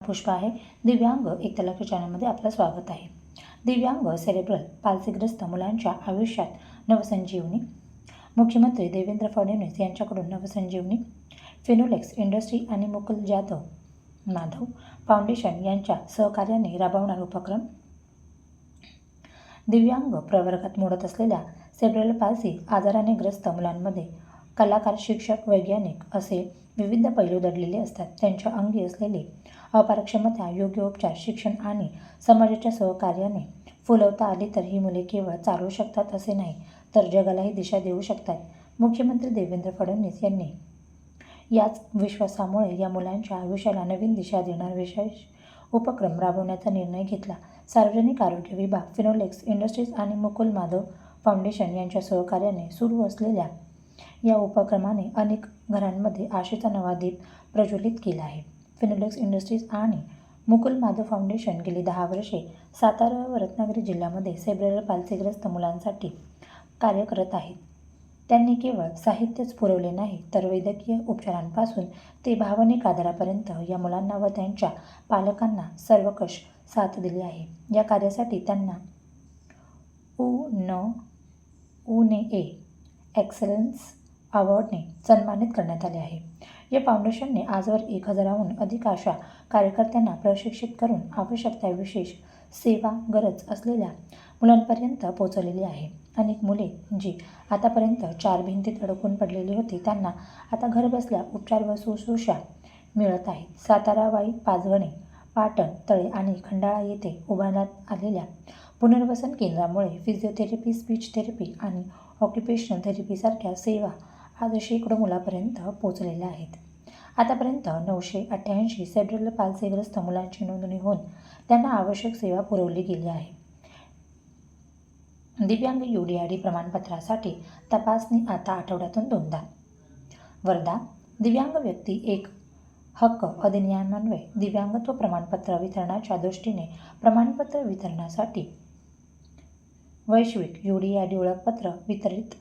पुष्पा आहे. दिव्यांग एक तलाठी चॅनलमध्ये आपलं स्वागत आहे. दिव्यांग सेरेब्रल पालसीग्रस्त मुलांच्या आयुष्यात नवसंजीवनी. मुख्यमंत्री देवेंद्र फडणवीस यांच्याकडून नवसंजीवनी. फिनोलेक्स इंडस्ट्री आणि मुकुल जाधव माधव फाउंडेशन यांच्या सहकार्याने राबवणार उपक्रम. दिव्यांग प्रवर्गात मोडत असलेल्या सेब्रल पालसी आजाराने ग्रस्त मुलांमध्ये कलाकार शिक्षक वैज्ञानिक असे विविध पैलू दडलेले असतात. त्यांच्या अंगी असलेली अपारक्षमता योग्य उपचार शिक्षण आणि समाजाच्या सहकार्याने फुलवता आली तर ही मुले केवळ चालू शकतात असे नाही तर जगालाही दिशा देऊ शकतात. मुख्यमंत्री देवेंद्र फडणवीस यांनी याच विश्वासामुळे या मुलांच्या आयुष्याला नवीन दिशा देणार विशेष उपक्रम राबवण्याचा निर्णय घेतला. सार्वजनिक आरोग्य विभाग फिनोलेक्स इंडस्ट्रीज आणि मुकुल माधव फाउंडेशन यांच्या सहकार्याने सुरू असलेल्या या उपक्रमाने अनेक घरांमध्ये आशेचा नवा दीप प्रज्वलित केला आहे. फिनोलेक्स इंडस्ट्रीज आणि मुकुल माधव फाउंडेशन गेली दहा वर्षे सातारा व रत्नागिरी जिल्ह्यामध्ये सेब्रेल पालसेग्रस्त मुलांसाठी कार्य करत आहेत. त्यांनी केवळ साहित्यच पुरवले नाही तर वैद्यकीय उपचारांपासून ते भावनिक आधारापर्यंत या मुलांना व त्यांच्या पालकांना सर्वकष साथ दिली आहे. या कार्यासाठी त्यांना उ न उने ए एक्सलन्स अवॉर्डने सन्मानित करण्यात आले आहे. या फाउंडेशनने आजवर एक हजाराहून अधिक अशा कार्यकर्त्यांना प्रशिक्षित करून आवश्यक त्या विशेष सेवा गरज असलेल्या मुलांपर्यंत पोहोचवलेली आहे. अनेक मुले जी आतापर्यंत चार भिंतीत अडकून पडलेली होती त्यांना आता घरबसल्या उपचार व शुश्रूषा मिळत आहेत. साताराबाई पाचगणी पाटण तळे आणि खंडाळा येथे उभारण्यात आलेल्या पुनर्वसन केंद्रामुळे फिजिओथेरपी स्पीच थेरपी आणि ऑक्युपेशनल थेरपीसारख्या सेवा आज इकडं मुलापर्यंत पोचलेला आहेत आतापर्यंत नऊशे अठ्ठ्याऐंशी सेड्रल पालसेग्रस्त मुलांची नोंदणी होऊन त्यांना आवश्यक सेवा पुरवली गेली आहे. दिव्यांग यू डी आय डी प्रमाणपत्रासाठी तपासणी आता आठवड्यातून दोनदा. वर्धा दिव्यांग व्यक्ती एक हक्क अधिनियमान्वये दिव्यांगत्व प्रमाणपत्र वितरणाच्या दृष्टीने प्रमाणपत्र वितरणासाठी वैश्विक यू डी आय डी ओळखपत्र वितरित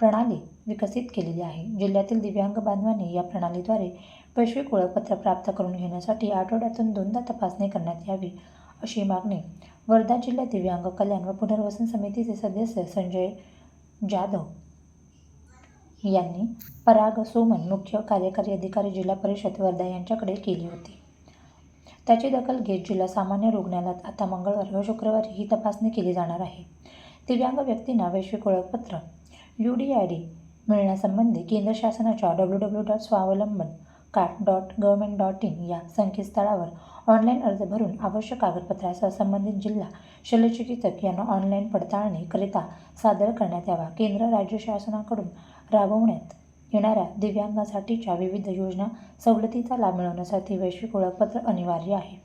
प्रणाली विकसित केलेली आहे. जिल्ह्यातील दिव्यांग बांधवांनी या प्रणालीद्वारे वैश्विक ओळखपत्र प्राप्त करून घेण्यासाठी आठवड्यातून दोनदा तपासणी करण्यात यावी अशी मागणी वर्धा जिल्हा दिव्यांग कल्याण व पुनर्वसन समितीचे सदस्य संजय जाधव यांनी पराग सोमन मुख्य कार्यकारी अधिकारी जिल्हा परिषद वर्धा यांच्याकडे केली होती. त्याची दखल घेत जिल्हा सामान्य रुग्णालयात आता मंगळवार व शुक्रवारी ही तपासणी केली जाणार आहे. दिव्यांग व्यक्तींना वैश्विक ओळखपत्र यू डी आय डी मिळण्यासंबंधी केंद्र शासनाच्या W W dot Swavlamban card dot government dot in या संकेतस्थळावर ऑनलाईन अर्ज भरून आवश्यक कागदपत्रासह संबंधित जिल्हा शल्यचिकित्सक यांना ऑनलाईन पडताळणीकरिता सादर करण्यात यावा. केंद्र राज्य शासनाकडून राबवण्यात येणाऱ्या दिव्यांगासाठीच्या विविध योजना सवलतीचा लाभ मिळवण्यासाठी वैश्विक ओळखपत्र अनिवार्य आहे.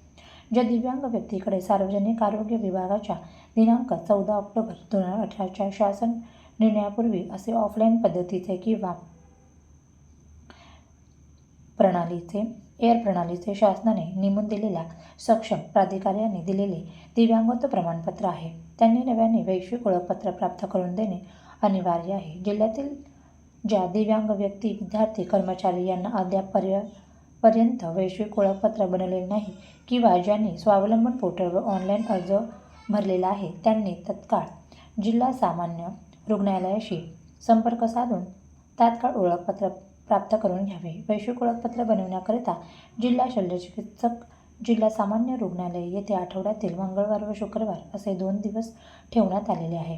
ज्या दिव्यांग व्यक्तीकडे सार्वजनिक आरोग्य विभागाच्या दिनांक चौदा ऑक्टोबर दोन हजार अठराच्या शासन निर्णयापूर्वी असे ऑफलाईन पद्धतीचे किंवा प्रणालीचे एअर प्रणालीचे शासनाने नेमून दिलेल्या सक्षम प्राधिकाऱ्याने दिलेले दिव्यांगत्व प्रमाणपत्र आहे. त्यांनी नव्याने वैश्विक ओळखपत्र प्राप्त करून देणे अनिवार्य आहे. जिल्ह्यातील ज्या दिव्यांग व्यक्ती विद्यार्थी कर्मचारी यांना अद्याप पर्य पर्यंत वैश्विक ओळखपत्र बनवलेले नाही किंवा ज्यांनी स्वावलंबन पोर्टलवर ऑनलाईन अर्ज भरलेला आहे त्यांनी तत्काळ जिल्हा सामान्य रुग्णालयाशी संपर्क साधून तात्काळ ओळखपत्र प्राप्त करून घ्यावे. वैश्विक ओळखपत्र बनवण्याकरिता जिल्हा शल्यचिकित्सक जिल्हा सामान्य रुग्णालय येथे आठवड्यातील मंगळवार व शुक्रवार असे दोन दिवस ठेवण्यात आलेले आहे.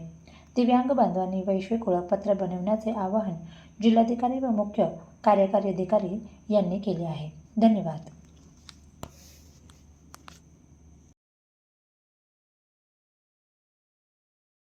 दिव्यांग बांधवांनी वैश्विक ओळखपत्र बनवण्याचे आवाहन जिल्हाधिकारी व मुख्य कार्यकारी अधिकारी यांनी केले आहे. धन्यवाद.